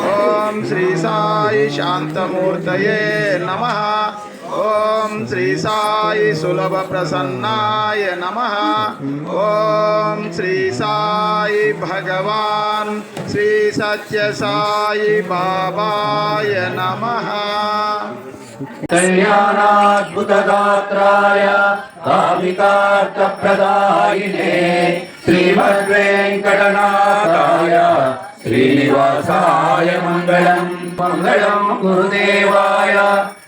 ओम श्री साई शान्तमूर्तये नमः। ॐ श्री साई सुलभ प्रसन्नाय नमः। ॐ श्री साई भगवान श्री सत्य साई बाबाय नमः। कल्याणाद्भुतदात्राय कामिकार्थप्रदायिने श्रीमद्वेङ्कटनाथाय श्रीनिवासाय मङ्गलम् मङ्गलम् गुरुदेवाय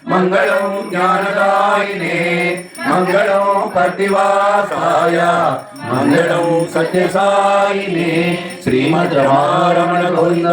मङ्गलम् ज्ञानदायिने मङ्गलम् प्रतिवासाय मङ्गलम् सत्यसायिने श्रीमद् रमारमण गोविन्द गोविन्द